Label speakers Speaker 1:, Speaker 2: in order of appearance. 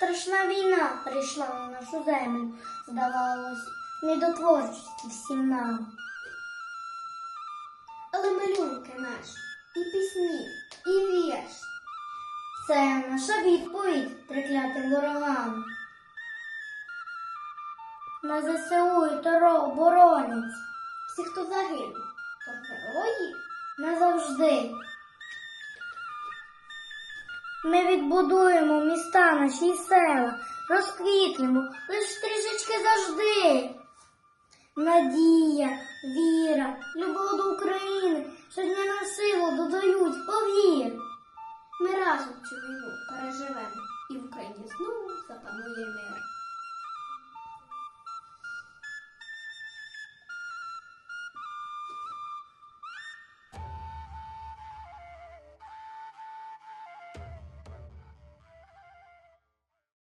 Speaker 1: Страшна війна прийшла на нашу землю, здавалось, не до творчості всім нам. Але малюнки наші, і пісні, і вірш. Це наша відповідь триклятим ворогам. На ЗСУ і ТРО оборонять. Всі, хто загинув, то герої назавжди. Ми відбудуємо міста наші села, розквітнемо лиш трішечки завжди. Надія, віра, любов до України, щодня на силу додають, повір. Ми разом цю війну переживемо і в Україні знову запанує мир.